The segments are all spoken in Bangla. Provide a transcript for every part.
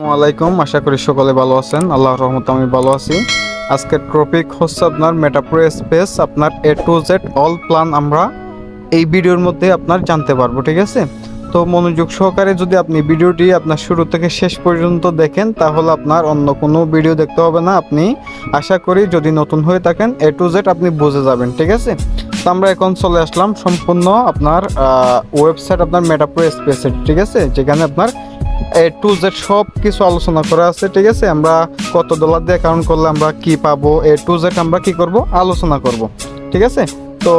আসসালামাইকুম আশা করি সকলে ভালো আছেন। আল্লাহর রহমত আমি ভালো আছি। আজকের টপিক হচ্ছে আপনার মেটাপ্রো স্পেস আপনার A to Z all plan আমরা এই ভিডিওর মধ্যে আপনার জানতে পারব, ঠিক আছে? তো মনোযোগ সহকারে যদি আপনি ভিডিওটি আপনার শুরু থেকে শেষ পর্যন্ত দেখেন, তাহলে আপনার অন্য কোনো ভিডিও দেখতে হবে না। আপনি আশা করি যদি নতুন হয়ে থাকেন এ টু জেড আপনি বুঝে যাবেন, ঠিক আছে? তো আমরা এখন চলে আসলাম সম্পূর্ণ আপনার ওয়েবসাইট আপনার মেটাপ্রো স্পেসের ঠিক আছে? যেখানে আপনার এ টু জেড সব কিছু আলোচনা করা আছে, ঠিক আছে? আমরা কত ডলার দিয়ে অ্যাকাউন্ট করলে আমরা কি পাবো? এ টু জেড আমরা কি করব? আলোচনা করব, ঠিক আছে? তো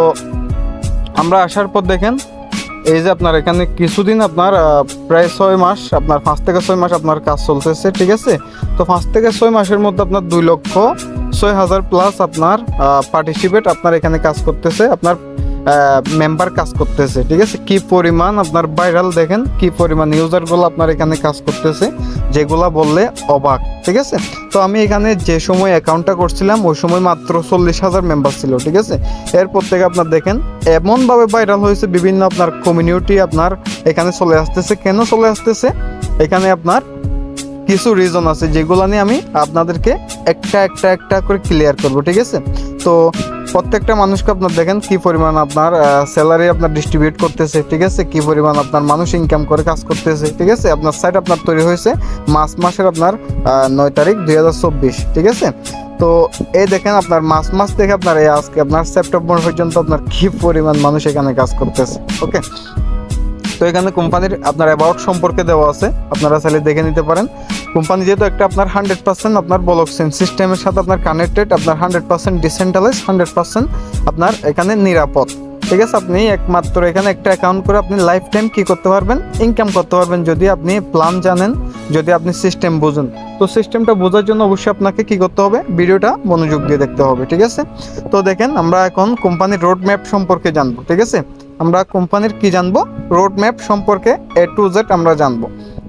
আমরা আসার পর দেখেন, এই যে আপনার এখানে কিছুদিন আপনার প্রায় ছয় মাস, আপনার পাঁচ থেকে ছয় মাস আপনার কাজ চলতেছে, ঠিক আছে? তো পাঁচ থেকে ছয় মাসের মধ্যে আপনার দুই লক্ষ ছয় হাজার প্লাস আপনার পার্টিসিপেট আপনার এখানে কাজ করতেছে। আপনার মেম্বার কাজ করতেছে, ঠিক আছে? কি পরিমাণ আপনার ভাইরাল দেখেন, কি পরিমাণ ইউজারগুলো আপনার এখানে কাজ করতেছে, যেগুলা বললে অবাক, ঠিক আছে? তো আমি এখানে যে সময় অ্যাকাউন্টটা করছিলাম, ওই সময় মাত্র চল্লিশ হাজার মেম্বার ছিল, ঠিক আছে? এরপর থেকে আপনার দেখেন, এমনভাবে ভাইরাল হয়েছে বিভিন্ন আপনার কমিউনিটি আপনার এখানে চলে আসতেছে। কেন চলে আসতেছে? এখানে আপনার কিছু রিজন আছে যেগুলো নিয়ে আমি আপনাদেরকে একটা একটা একটা করে ক্লিয়ার করব, ঠিক আছে? তো প্রত্যেকটা মানুষকে আপনার দেখেন কি পরিমাণ আপনার স্যালারি আপনার ডিস্ট্রিবিউট করতেছে, ঠিক আছে? কি পরিমাণ আপনার মানুষ ইনকাম করে, কাজ করতেছে, ঠিক আছে? আপনার সাইট আপনার তৈরি হয়েছে মাস মাসের আপনার নয় তারিখ দুই হাজার চব্বিশ, ঠিক আছে? তো এই দেখেন আপনার মাস মাস থেকে আপনার এই আজকে আপনার সেপ্টেম্বর পর্যন্ত আপনার কি পরিমাণ মানুষ এখানে কাজ করতেছে, ওকে? তো এখানে কোম্পানির আপনার অ্যাবাউট সম্পর্কে দেওয়া আছে, আপনারা চাইলে দেখে নিতে পারেন। কোম্পানি যেহেতু একটা আপনার হান্ড্রেড পার্সেন্ট আপনার ব্লক চেন সিস্টেমের সাথে আপনার কানেক্টেড আপনার hundred percent decentralise hundred percent আপনার এখানে নিরাপদ। ঠিক আছে, আপনি একমাত্র এখানে একটা অ্যাকাউন্ট করে আপনি লাইফ টাইম কী করতে পারবেন? ইনকাম করতে পারবেন যদি আপনি প্ল্যান জানেন, যদি আপনি সিস্টেম বুঝেন। তো সিস্টেমটা বোঝার জন্য অবশ্যই আপনাকে কি করতে হবে? ভিডিওটা মনোযোগ দিয়ে দেখতে হবে, ঠিক আছে? তো দেখেন, আমরা এখন কোম্পানির রোড ম্যাপ সম্পর্কে জানব, ঠিক আছে? আমরা কোম্পানির কি জানব? রোড ম্যাপ সম্পর্কে এ টু জেড আমরা জানব।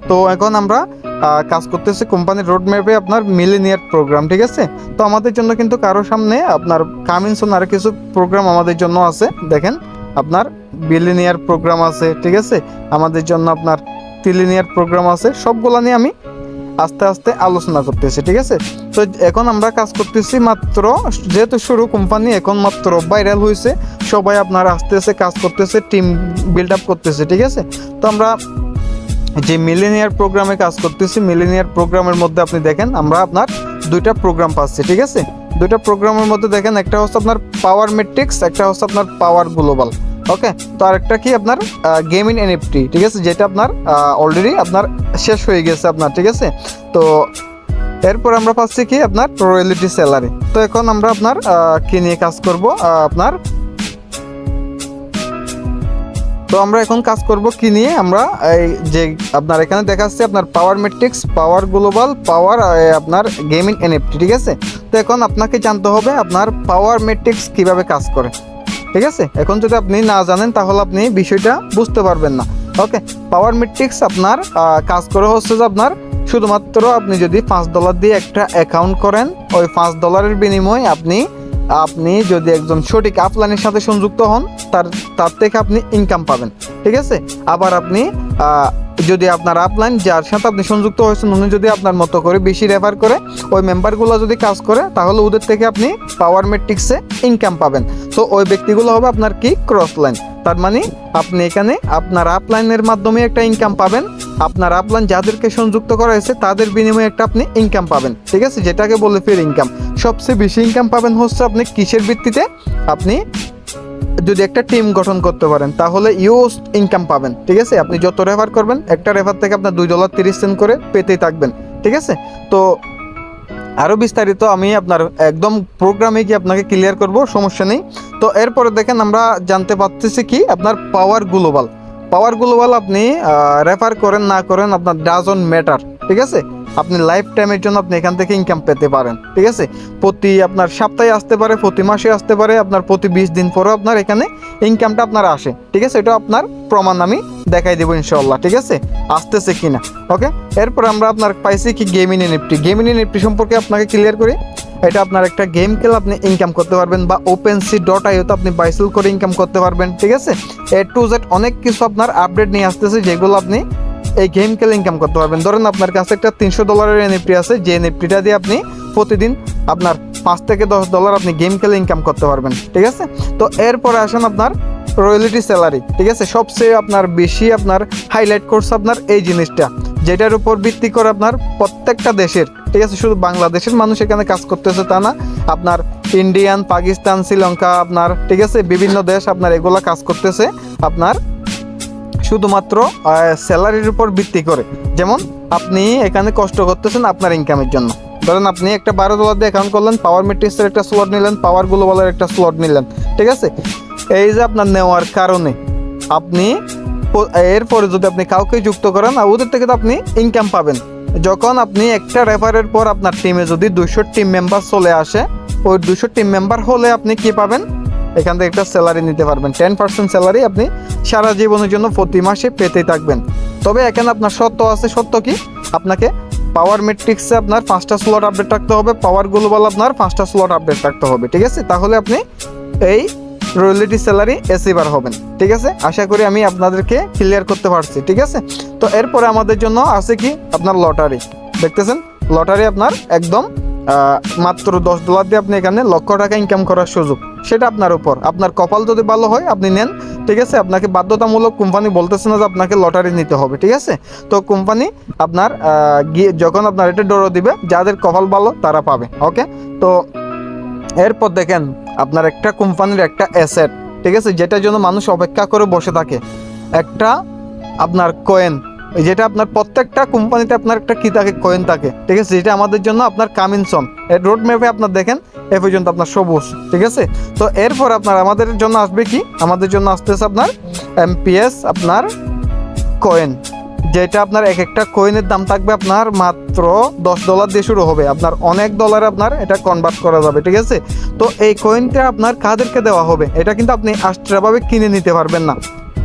তো এখন আমরা কাজ করতেছি কোম্পানির রোড ম্যাপে আপনার মিলিনিয়ার প্রোগ্রাম ঠিক আছে? তো আমাদের জন্য কিন্তু কারও সামনে আপনার কামিনসন আর কিছু প্রোগ্রাম আমাদের জন্য আছে। দেখেন, আপনার বিলিনিয়ার প্রোগ্রাম আছে, ঠিক আছে? আমাদের জন্য আপনার তিলিনিয়ার প্রোগ্রাম আছে। সবগুলো নিয়ে আমি আস্তে আস্তে আলোচনা করতেছি, ঠিক আছে? তো এখন আমরা কাজ করতেছি মাত্র, যেহেতু শুরু কোম্পানি এখন মাত্র ভাইরাল হয়েছে সবাই আপনার আস্তে আস্তে কাজ করতেছে টিম বিল্ড আপ করতেছে, ঠিক আছে? তো আমরা যে মিলেনিয়ার প্রোগ্রামে কাজ করতেছি, মিলেনিয়ার প্রোগ্রামের মধ্যে আপনি দেখেন, আমরা আপনার দুইটা প্রোগ্রাম পাচ্ছি, ঠিক আছে? দুইটা প্রোগ্রামের মধ্যে দেখেন, একটা হচ্ছে আপনার পাওয়ার মেট্রিক্স একটা হচ্ছে আপনার পাওয়ার গ্লোবাল ওকে তো আরেকটা কি আপনার গেম গেমিং এনএফটি ঠিক আছে? যেটা আপনার অলরেডি আপনার শেষ হয়ে গেছে আপনার, ঠিক আছে? তো এরপর আমরা পাচ্ছি কি আপনার রয়্যালিটি স্যালারি তো এখন আমরা আপনার কি নিয়ে কাজ করব? আপনার তো আমরা এখন কাজ করব কি নিয়ে? আমরা এই যে আপনার এখানে দেখাচ্ছে আপনার পাওয়ার মেট্রিক্স পাওয়ার গ্লোবাল পাওয়ার আপনার গেমিং এনএফটি ঠিক আছে? তো এখন আপনাকে জানতে হবে আপনার পাওয়ার মেট্রিক্স কীভাবে কাজ করে, ঠিক আছে? এখন যদি আপনি না জানেন, তাহলে আপনি বিষয়টা বুঝতে পারবেন না। ওকে পাওয়ার মেট্রিক্স আপনার কাজ করে হচ্ছে যে আপনার শুধুমাত্র আপনি যদি পাঁচ ডলার দিয়ে একটা অ্যাকাউন্ট করেন, ওই পাঁচ ডলারের বিনিময়ে আপনি আপনি যদি একজন সঠিক আপলাইনের সাথে সংযুক্ত হন, তার তার থেকে আপনি ইনকাম পাবেন, ঠিক আছে? আবার আপনি যদি আপনার আপলাইন যার সাথে আপনি সংযুক্ত হয়েছেন, উনি যদি আপনার মতো করে বেশি রেফার করে, ওই মেম্বারগুলো যদি কাজ করে, তাহলে ওদের থেকে আপনি পাওয়ার মেট্রিক্সে ইনকাম পাবেন। তো ওই ব্যক্তিগুলো হবে আপনার কি? ক্রস লাইন তার মানে আপনি এখানে আপনার আপলাইনের মাধ্যমে একটা ইনকাম পাবেন, আপনার আপলাইন যাদেরকে সংযুক্ত করা হয়েছে, তাদের বিনিময়ে একটা আপনি ইনকাম পাবেন, ঠিক আছে? যেটাকে বলে ফের ইনকাম সবচেয়ে বেশি ইনকাম পাবেন হচ্ছে আপনি কিসের ভিত্তিতে? আপনি যদি একটা টিম গঠন করতে পারেন, তাহলে ইউজ ইনকাম পাবেন, ঠিক আছে? আপনি যত রেফার করবেন, একটা রেফার থেকে আপনার দুই ডলার তিরিশ সেন্ট করে পেতেই থাকবেন, ঠিক আছে? তো আরও বিস্তারিত আমি আপনার একদম প্রোগ্রামে কি আপনাকে ক্লিয়ার করব, সমস্যা নেই। তো এরপরে দেখেন আমরা জানতে পারতেছি কি, আপনার পাওয়ার গ্লোবাল পাওয়ার গ্লোবাল আপনি রেফার করেন না করেন আপনার ডাজন ম্যাটার ঠিক আছে? আপনি লাইফ টাইমের জন্য আপনি এখান থেকে ইনকাম পেতে পারেন, ঠিক আছে? প্রতি আপনার সপ্তাহে আসতে পারে, প্রতি মাসে আসতে পারে, আপনার প্রতি বিশ দিন পরেও আপনার এখানে ইনকামটা আপনার আসে, ঠিক আছে? এটা আপনার প্রমাণ আমি দেখাই দেবো ইনশাল্লাহ ঠিক আছে? আসতেছে কিনা ওকে এরপর আমরা আপনার পাইছি কি গেমিং এনএফটি গেমিং এনএফটি সম্পর্কে আপনাকে ক্লিয়ার করি, এটা আপনার একটা গেম খেলে আপনি ইনকাম করতে পারবেন বা ওপেন সি ডট আইওতে আপনি বাইসেল করে ইনকাম করতে পারবেন, ঠিক আছে? এ টু জেড অনেক কিছু আপনার আপডেট নিয়ে আসতেছে যেগুলো আপনি এই গেম খেলে ইনকাম করতে পারবেন। ধরেন আপনার কাছে একটা তিনশো ডলারের এনএফটি আছে, যে এনএফটিটা দিয়ে আপনি প্রতিদিন আপনার পাঁচ থেকে দশ ডলার আপনি গেম খেলে ইনকাম করতে পারবেন, ঠিক আছে? তো এরপরে আসেন আপনার রয়্যালিটি স্যালারি ঠিক আছে? সবচেয়ে আপনার বেশি আপনার হাইলাইট করছে আপনার এই জিনিসটা, যেটার উপর ভিত্তি করে আপনার প্রত্যেকটা দেশের, ঠিক আছে? শুধু বাংলাদেশের মানুষ এখানে কাজ করতেছে তা না, আপনার ইন্ডিয়ান পাকিস্তান শ্রীলঙ্কা আপনার, ঠিক আছে? বিভিন্ন দেশ আপনার এগুলা কাজ করতেছে, আপনার শুধুমাত্র স্যালারির উপর ভিত্তি করে। যেমন, আপনি এখানে কষ্ট করতেছেন আপনার ইনকামের জন্য। ধরেন আপনি একটা বারো ডলার দিয়ে অ্যাকাউন্ট করলেন পাওয়ার মেট্রিক্সের একটা স্লট নিলেন পাওয়ার গ্লোবালের একটা স্লট নিলেন, ঠিক আছে? এই যে আপনার নেওয়ার কারণে, আপনি এরপরে যদি আপনি কাউকে যুক্ত করেন ওদের থেকে তো আপনি ইনকাম পাবেন। যখন আপনি একটা রেফারের পর আপনার টিমে যদি দুশো টিম মেম্বার চলে আসে, ওই দুশো টিম মেম্বার হলে আপনি কি পাবেন? এখান থেকে একটা স্যালারি নিতে পারবেন। টেন পার্সেন্ট স্যালারি আপনি সারা জীবনের জন্য প্রতি মাসে পেতেই থাকবেন। তবে এখানে আপনার সত্য আছে সত্য কি? আপনাকে পাওয়ার মেট্রিক্সে আপনার পাঁচটা স্লট আপডেট রাখতে হবে পাওয়ার গ্লোবাল আপনার পাঁচটা স্লট আপডেট রাখতে হবে, ঠিক আছে? তাহলে আপনি এই রয়্যালিটি স্যালারি এসিবার হবেন, ঠিক আছে? আশা করি আমি আপনাদেরকে ক্লিয়ার করতে পারছি, ঠিক আছে? তো এরপরে আমাদের জন্য আছে কি? আপনার লটারি দেখতেছেন? লটারি আপনার একদম মাত্র দশ ডলার দিয়ে আপনি এখানে লক্ষ টাকা ইনকাম করার সুযোগ। সেটা আপনার উপর। আপনার কপাল যদি ভালো হয়, আপনি নেন। ঠিক আছে? আপনাকে বাধ্যতামূলক কোম্পানি বলতেছে না যে আপনাকে লটারি নিতে হবে। ঠিক আছে? তো কোম্পানি আপনার গিয়ে যখন আপনার এটা ডোরো দিবে, যাদের কপাল ভালো, তারা পাবে। ওকে তো এরপর দেখেন, আপনার একটা কোম্পানির একটা অ্যাসেট ঠিক আছে? যেটার জন্য মানুষ অপেক্ষা করে বসে থাকে। একটা আপনার কয়েন যেটা আপনার প্রত্যেকটা কোম্পানিতে আপনার একটা কি থাকে কয়েন থাকে, ঠিক আছে? যেটা আমাদের জন্য আপনার কামিনসন এর রোড ম্যাপে আপনার দেখেন, এ পর্যন্ত আপনার সবুজ, ঠিক আছে? তো এরপর আপনার আমাদের জন্য আসবে কি? আমাদের জন্য আসতেছে আপনার এমপিএস আপনার কয়েন যেটা আপনার এক একটা কয়েনের দাম থাকবে আপনার মাত্র দশ ডলার দিয়ে শুরু হবে। আপনার অনেক ডলার আপনার এটা কনভার্ট করা যাবে, ঠিক আছে? তো এই কয়েনটা আপনার কাদেরকে দেওয়া হবে? এটা কিন্তু আপনি আস্ট্রাভাবে কিনে নিতে পারবেন না।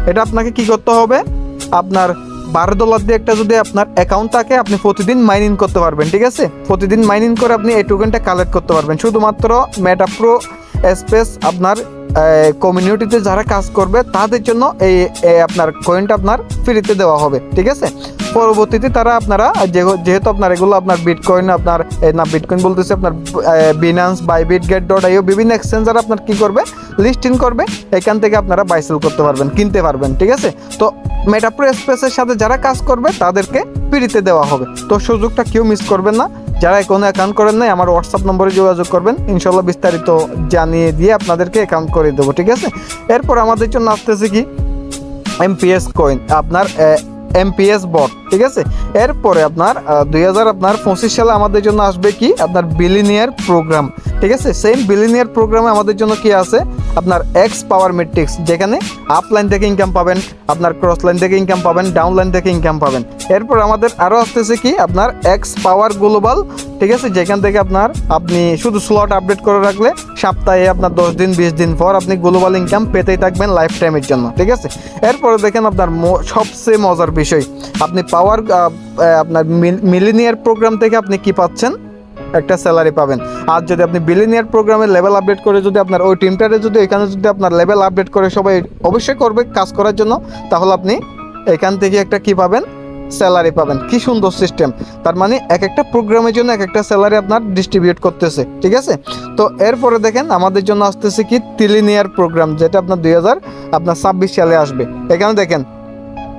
এটা আপনাকে কি করতে হবে? আপনার বারো ডলার দিয়ে একটা যদি আপনার অ্যাকাউন্ট থাকে, আপনি প্রতিদিন মাইনিং করতে পারবেন, ঠিক আছে? প্রতিদিন মাইনিং করে আপনি এই টোকেনটা কালেক্ট করতে পারবেন। শুধুমাত্র মেটাপ্রো স্পেস আপনার কমিউনিটিতে যারা কাজ করবে, তাদের জন্য এই আপনার কয়েনটা আপনার ফ্রিতে দেওয়া হবে, ঠিক আছে? পরবর্তীতে তারা আপনারা যেহেতু আপনার এগুলো আপনার বিটকয়েন আপনার না বিটকয়েন বলতেছে আপনার Binance Bybit Gate dot IO বিভিন্ন এক্সচেঞ্জার আপনার কী করবে? লিস্টিং করবে, এখান থেকে আপনারা বাইসেল করতে পারবেন, কিনতে পারবেন, ঠিক আছে? তো মেটাপ্রো স্পেসের সাথে যারা কাজ করবে, তাদেরকে ফ্রিতে দেওয়া হবে। তো সুযোগটা কেউ মিস করবেন না। যারা কোনো অ্যাকাউন্ট করেন নাই, আমার হোয়াটসঅ্যাপ নম্বরে যোগাযোগ করবেন। ইনশাল্লাহ বিস্তারিত জানিয়ে দিয়ে আপনাদেরকে অ্যাকাউন্ট করে দেবো, ঠিক আছে? এরপর আমাদের জন্য আসতেছে কি? এমপিএস কয়েন আপনার এমপিএস বট ঠিক আছে? এরপরে আপনার দুই হাজার আপনার পঁচিশ সালে আমাদের জন্য আসবে কি? আপনার বিলিনিয়ার প্রোগ্রাম ঠিক আছে? সেম বিলিনিয়ার প্রোগ্রামে আমাদের জন্য কি আছে? আপনার এক্স পাওয়ার মেট্রিক্স যেখানে আপ লাইন থেকে ইনকাম পাবেন, আপনার ক্রস লাইন থেকে ইনকাম পাবেন ডাউন লাইন থেকে ইনকাম পাবেন। এরপর আমাদের আরও আসতেছে কি? আপনার এক্স পাওয়ার গ্লোবাল ঠিক আছে? যেখান থেকে আপনার আপনি শুধু স্লট আপডেট করে রাখলে সপ্তাহে আপনার দশ দিন, বিশ দিন পর আপনি গ্লোবাল ইনকাম পেতেই থাকবেন লাইফ টাইমের জন্য, ঠিক আছে? এরপরে দেখেন আপনার সবচেয়ে মজার বিষয়, আপনি পাওয়ার আপনার মিলিনিয়ার প্রোগ্রাম থেকে আপনি কি পাচ্ছেন? একটা স্যালারি পাবেন। আর যদি আপনি বিলিনিয়ার প্রোগ্রামে লেভেল আপডেট করে যদি আপনার ওই টিমটারে যদি এখানে যদি আপনার লেভেল আপডেট করে সবাই অবশ্যই করবে কাজ করার জন্য, তাহলে আপনি এখান থেকে একটা কি পাবেন? স্যালারি পাবেন। কি সুন্দর সিস্টেম। তার মানে এক একটা প্রোগ্রামের জন্য এক একটা স্যালারি আপনার ডিস্ট্রিবিউট করতেছে, ঠিক আছে? তো এরপরে দেখেন, আমাদের জন্য আসতেছে কি তিলিনিয়ার প্রোগ্রাম, যেটা আপনার দুই হাজার, আপনার ছাব্বিশ সালে আসবে। এখানে দেখেন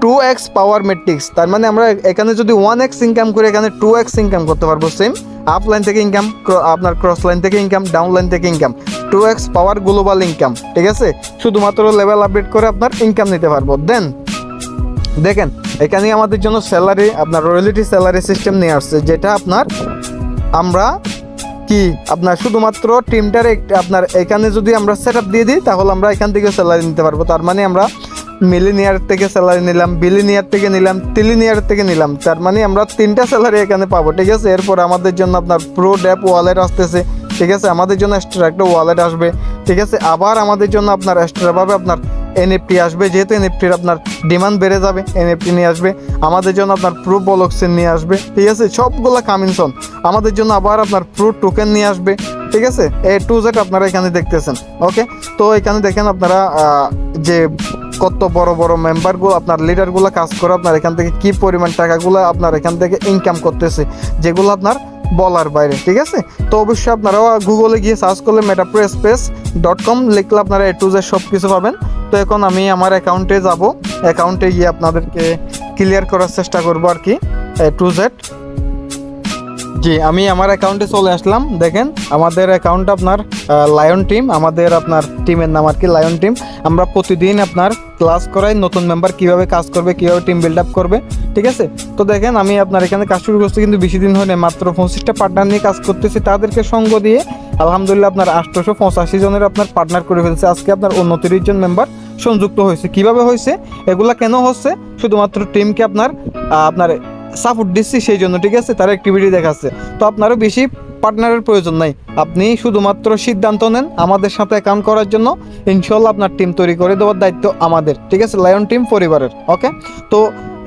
টু এক্স পাওয়ার মেট্রিক্স তার মানে আমরা এখানে যদি ওয়ান এক্স ইনকাম করে, এখানে টু এক্স ইনকাম করতে পারব সেম আপ লাইন থেকে ইনকাম আপনার ক্রস লাইন থেকে ইনকাম ডাউন লাইন থেকে income two X power global income ঠিক আছে? শুধুমাত্র লেভেল আপডেট করে আপনার ইনকাম নিতে পারব। দেন দেখেন এখানে আমাদের জন্য স্যালারি আপনার রয়্যালিটি স্যালারি সিস্টেম নিয়ে আসছে, যেটা আপনার আমরা কি, আপনার শুধুমাত্র টিমটার আপনার এখানে যদি আমরা সেট দিয়ে দিই, তাহলে আমরা এখান থেকে স্যালারি নিতে পারব। তার মানে আমরা মিলিনিয়ার থেকে স্যালারি নিলাম বিলিনিয়ার থেকে নিলাম তিলিনিয়ার থেকে নিলাম। তার মানে আমরা তিনটা স্যালারি এখানে পাবো, ঠিক আছে? এরপর আমাদের জন্য আপনার প্রো ড্যাপ ওয়ালেট আসতেছে, ঠিক আছে? আমাদের জন্য এক্সট্রা একটা ওয়ালেট আসবে, ঠিক আছে? আবার আমাদের জন্য আপনার এক্সট্রাভাবে আপনার এনএফটি আসবে, যেহেতু এনএফটির আপনার ডিমান্ড বেড়ে যাবে এনএফটি নিয়ে আসবে, আমাদের জন্য আপনার প্রো বলক্সেন নিয়ে আসবে, ঠিক আছে? সবগুলো কামিনসন আমাদের জন্য আবার আপনার প্রো টোকেন নিয়ে আসবে, ঠিক আছে? এ টু জেড আপনারা এখানে দেখতেছেন ওকে তো এখানে দেখেন আপনারা যে কত বড় বড় মেম্বারগুলো আপনার লিডারগুলো কাজ করে আপনার এখান থেকে কি পরিমাণ টাকাগুলো আপনার এখান থেকে ইনকাম করতেছে, যেগুলো আপনার বলার বাইরে, ঠিক আছে? তো অবশ্যই আপনারাও গুগলে গিয়ে সার্চ করলে মেটাপ্রো স্পেস ডট কম লিখলে আপনারা এ টু জেড সব কিছু পাবেন। তো এখন আমি আমার অ্যাকাউন্টে যাব। অ্যাকাউন্টে গিয়ে আপনাদেরকে ক্লিয়ার করার চেষ্টা করব আর কি। এ টু জেড জি, আমি আমার অ্যাকাউন্টে চলে আসলাম, দেখেন, আমাদের অ্যাকাউন্ট আপনার লায়ন টিম আমাদের আপনার টিমের নাম আর কি লায়ন টিম আমরা প্রতিদিন আপনার ক্লাস করাই, নতুন মেম্বার কীভাবে কাজ করবে, কীভাবে টিম বিল্ড আপ করবে, ঠিক আছে? তো দেখেন, আমি আপনার এখানে কাজ শুরু করছি, কিন্তু বেশি দিন হয়নি, মাত্র পঁচিশটা পার্টনার নিয়ে কাজ করতেছি, তাদেরকে সঙ্গ দিয়ে আলহামদুলিল্লাহ আপনার আটশোশো পঁচাশি জনের আপনার পার্টনার করে ফেলছে, আজকে আপনার উনত্রিশ জন মেম্বার সংযুক্ত হয়েছে। কীভাবে হয়েছে? এগুলা কেন হচ্ছে? শুধুমাত্র টিমকে আপনার আপনার সাপোর্ট দিচ্ছি সেই জন্য, ঠিক আছে? তার অ্যাক্টিভিটি দেখাচ্ছে। তো আপনারও বেশি পার্টনারের প্রয়োজন নাই। আপনি শুধুমাত্র সিদ্ধান্ত নেন আমাদের সাথে অ্যাকাউন্ট করার জন্য। ইনশাল্লাহ আপনার টিম তৈরি করে দেওয়ার দায়িত্ব আমাদের, ঠিক আছে? লায়ন টিম পরিবারের ওকে তো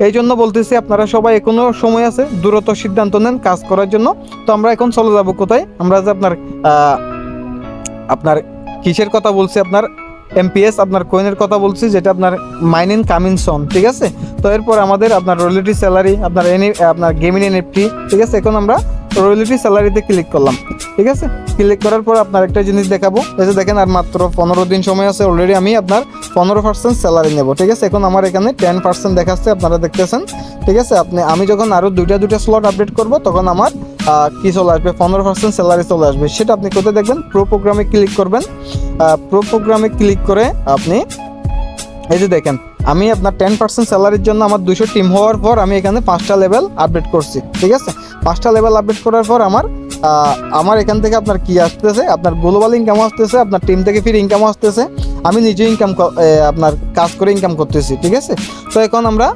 এই জন্য বলতেছি, আপনারা সবাই এখনও সময় আছে, দ্রুত সিদ্ধান্ত নেন কাজ করার জন্য। তো আমরা এখন চলে যাব কোথায়? আমরা যে আপনার আপনার কিসের কথা বলছি আপনার? এমপিএস আপনার কোয়েনের কথা বলছি, যেটা আপনার মাইন ইন কামিন সন ঠিক আছে? তো এরপর আমাদের আপনার রয়্যালিটি স্যালারি আপনার এনি আপনার গেমিং এনএফটি ঠিক আছে? এখন আমরা রয়্যালিটি স্যালারিতে ক্লিক করলাম, ঠিক আছে? ক্লিক করার পর আপনার একটা জিনিস দেখাবো। যে দেখেন, আর মাত্র পনেরো দিন সময় আছে অলরেডি আমি আপনার পনেরো পার্সেন্ট স্যালারি নেব, ঠিক আছে? এখন আমার এখানে টেন পার্সেন্ট দেখাচ্ছে, আপনারা দেখতেছেন, ঠিক আছে? আপনি, আমি যখন আরও দুইটা দুইটা স্লট আপডেট করব, তখন আমার কি চলে আসবে? পনেরো পার্সেন্ট স্যালারি চলে আসবে। সেটা আপনি কোথায় দেখবেন? প্রো প্রোগ্রামে ক্লিক করবেন। প্রো প্রোগ্রামে ক্লিক করে আপনি, এই যে দেখেন আমি আপনার টেন পার্সেন্ট স্যালারির জন্য আমার দুশো টিম হওয়ার পর আমি এখানে পাঁচটা লেভেল আপডেট করছি, ঠিক আছে? পাঁচটা লেভেল আপডেট করার পর আমার আমার এখান থেকে আপনার কি আসতেছে? আপনার গ্লোবাল ইনকাম আসতেছে, আপনার টিম থেকে ফির ইনকাম আসতেছে, আমি নিজে ইনকাম আপনার কাজ করে ইনকাম করতেছি, ঠিক আছে? তো এখন আমরা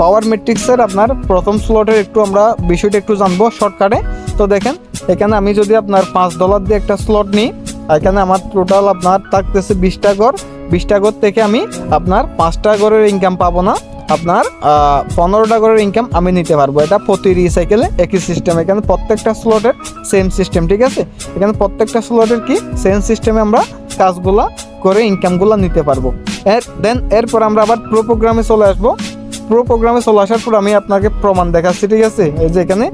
পাওয়ার মেট্রিক্সের আপনার প্রথম স্লটের একটু আমরা বিষয়টা একটু জানব শর্টকাটে তো দেখেন, এখানে আমি যদি আপনার পাঁচ ডলার দিয়ে একটা স্লট নিই, এখানে আমার টোটাল আপনার থাকতেছে বিশটা ঘর বিশটা ঘর থেকে আমি আপনার পাঁচটা ঘরের ইনকাম পাবো না। আপনার পনেরোটা ঘরের ইনকাম আমি নিতে পারব। এটা প্রতি রিসাইকেলে একই সিস্টেম এখানে প্রত্যেকটা স্লটের সেম সিস্টেম ঠিক আছে? এখানে প্রত্যেকটা স্লটের কি? সেম সিস্টেমে আমরা কাজগুলা করে ইনকামগুলো নিতে পারব। এর দেন এরপর আমরা আবার প্রো প্রোগ্রামে চলে আসব। প্রো প্রোগ্রামে চলে আসার পর আমি আপনাকে প্রমাণ দেখাচ্ছি, ঠিক আছে? এই যে এখানে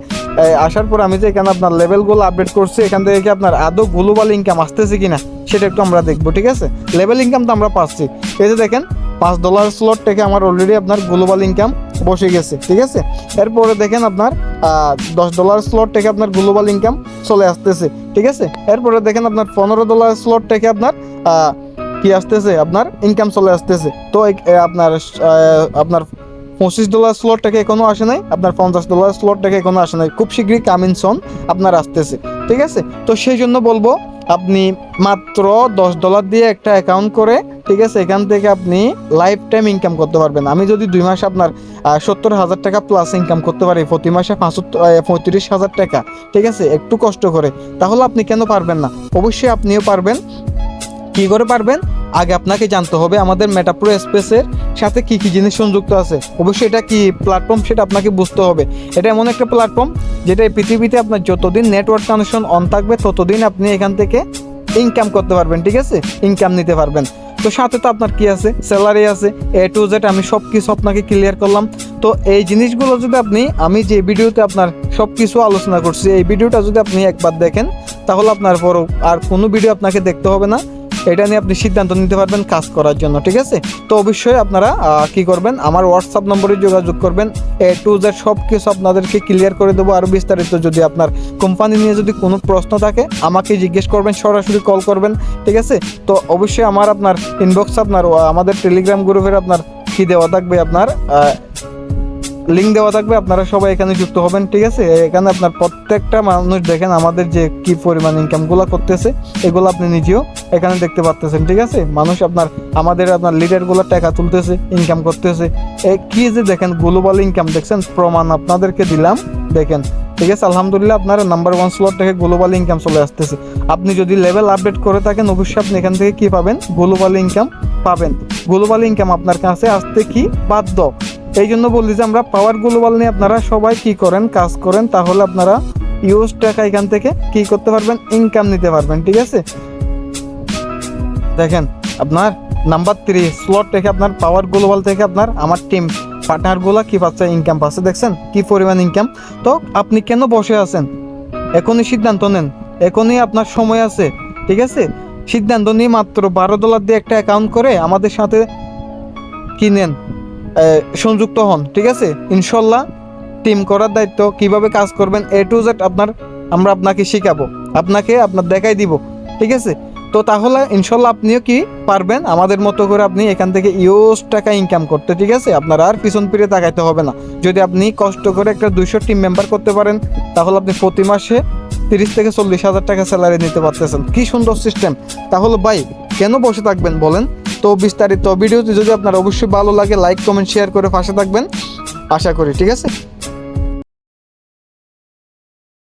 আসার পর আমি যে এখানে আপনার লেভেলগুলো আপডেট করছি, এখান থেকে কি আপনার আদৌ গ্লোবাল ইনকাম আসতেছে কিনা, সেটা একটু আমরা দেখব, ঠিক আছে? লেভেল ইনকাম তো আমরা পাচ্ছি। এই যে দেখেন, পাঁচ ডলার স্লট থেকে আমার অলরেডি আপনার গ্লোবাল ইনকাম বসে গেছে, ঠিক আছে? এরপরে দেখেন আপনার দশ ডলার স্লট থেকে আপনার গ্লোবাল ইনকাম চলে আসতেছে, ঠিক আছে? এরপরে দেখেন আপনার পনেরো ডলার স্লট থেকে আপনার কি আসতেছে? আপনার ইনকাম চলে আসতেছে। তো আপনার আপনার পঁচিশ ডলার স্লট থেকে এখনও আসে নাই, আপনার পঞ্চাশ ডলার স্লট থেকে এখনও আসে নাই। খুব শীঘ্রই কামিং সন আপনার আসতেছে, ঠিক আছে? তো সেই জন্য বলব, আপনি মাত্র দশ ডলার দিয়ে একটা অ্যাকাউন্ট করে, ঠিক আছে, এখান থেকে আপনি লাইফ টাইম ইনকাম করতে পারবেন। আমি যদি দুই মাসে আপনার সত্তর হাজার টাকা প্লাস ইনকাম করতে পারি, প্রতি মাসে পাঁচত্তর পঁয়ত্রিশ হাজার টাকা, ঠিক আছে, একটু কষ্ট করে, তাহলে আপনি কেন পারবেন না? অবশ্যই আপনিও পারবেন। কি করে পারবেন? আগে আপনাকে জানতে হবে আমাদের মেটাপ্রো স্পেসের সাথে কি কি জিনিস সংযুক্ত আছে? অবশ্যই এটা কি প্ল্যাটফর্ম সেটা আপনাকে বুঝতে হবে। এটা এমন একটা প্ল্যাটফর্ম যেটা পৃথিবীতে আপনার যতদিন নেটওয়ার্ক কানেকশন অন থাকবে, ততদিন আপনি এখান থেকে ইনকাম করতে পারবেন, ঠিক আছে? ইনকাম নিতে পারবেন। তো সাথে তো আপনার কি আছে? স্যালারি আছে এ টু জেড আমি সব কিছু আপনাকে ক্লিয়ার করলাম। তো এই জিনিসগুলো যদি আপনি, আমি যে ভিডিওতে আপনার সব কিছু আলোচনা করছি, এই ভিডিওটা যদি আপনি একবার দেখেন, তাহলে আপনার পর আর কোনো ভিডিও আপনাকে দেখতে হবে না। এটা নিয়ে আপনি সিদ্ধান্ত নিতে পারবেন কাজ করার জন্য, ঠিক আছে? তো অবশ্যই আপনারা কি করবেন? আমার হোয়াটসঅ্যাপ নম্বরে যোগাযোগ করবেন। এ টু জেড সব কিছু আপনাদেরকে ক্লিয়ার করে দেবো। আরও বিস্তারিত যদি আপনার কোম্পানি নিয়ে যদি কোনো প্রশ্ন থাকে, আমাকে জিজ্ঞেস করবেন, সরাসরি কল করবেন, ঠিক আছে? তো অবশ্যই আমার আপনার ইনবক্স আপনার আমাদের টেলিগ্রাম গ্রুপের আপনার কি দেওয়া থাকবে আপনার লিঙ্ক দেওয়া থাকবে, আপনারা সবাই এখানে যুক্ত হবেন, ঠিক আছে? এখানে আপনার প্রত্যেকটা মানুষ দেখেন আমাদের যে কি পরিমাণ ইনকামগুলো করতেছে, এগুলো আপনি নিজেও এখানে দেখতে পাচ্তেছেন ঠিক আছে? মানুষ আপনার, আমাদের আপনার লিডারগুলো টাকা তুলতেছে ইনকাম করতেছে। কি যে দেখেন গ্লোবাল ইনকাম দেখছেন? প্রমাণ আপনাদেরকে দিলাম, দেখেন, ঠিক আছে? আলহামদুলিল্লাহ আপনার নাম্বার ওয়ান স্লট থেকে গ্লোবাল ইনকাম চলে আসতেছে। আপনি যদি লেভেল আপডেট করে থাকেন, অবশ্যই আপনি এখান থেকে কি পাবেন? গ্লোবাল ইনকাম পাবেন। গ্লোবাল ইনকাম আপনার কাছে আসতে কি বাধ্য? এই জন্য বললি যে আমরা পাওয়ার গ্লোবাল নিয়ে আপনারা সবাই কি করেন, কাজ করেন, তাহলে আপনারা ইউজ টাকা এখান থেকে কি করতে পারবেন ইনকাম নিতে পারবেন, ঠিক আছে? দেখেন, আপনার নাম্বার থ্রি স্লট থেকে আপনার পাওয়ার গ্লোবাল থেকে আপনার আমার টিম পার্টনারগুলো কি পাচ্ছে ইনকাম পাচ্ছে, দেখছেন? কি পরিমাণ ইনকাম তো আপনি কেন বসে আছেন? এখনই সিদ্ধান্ত নেন। এখনই আপনার সময় আছে, ঠিক আছে? সিদ্ধান্ত নিয়ে মাত্র বারো ডলার দিয়ে একটা অ্যাকাউন্ট করে আমাদের সাথে কিনেন সংযুক্ত হন, ঠিক আছে? ইনশাল্লাহ টিম করার দায়িত্ব, কীভাবে কাজ করবেন এ টু জেড আপনার, আমরা আপনাকে শিখাবো, আপনাকে আপনার দেখাই দিব, ঠিক আছে? তো তাহলে ইনশাল্লাহ আপনিও কি পারবেন, আমাদের মতো করে আপনি এখান থেকে ইউজ টাকা ইনকাম করতে, ঠিক আছে? আপনার আর পিছন ফিরে তাকাইতে হবে না। যদি আপনি কষ্ট করে একটা দুইশো টিম মেম্বার করতে পারেন, তাহলে আপনি প্রতি মাসে তিরিশ থেকে চল্লিশ হাজার টাকা স্যালারি নিতে পারতেছেন। কি সুন্দর সিস্টেম তাহলে ভাই কেন বসে থাকবেন বলেন? তো বিস্তারিত ভিডিওটি যদি আপনার অবশ্যই ভালো লাগে লাইক কমেন্ট শেয়ার করে পাশে থাকবেন। আশা করি, ঠিক আছে?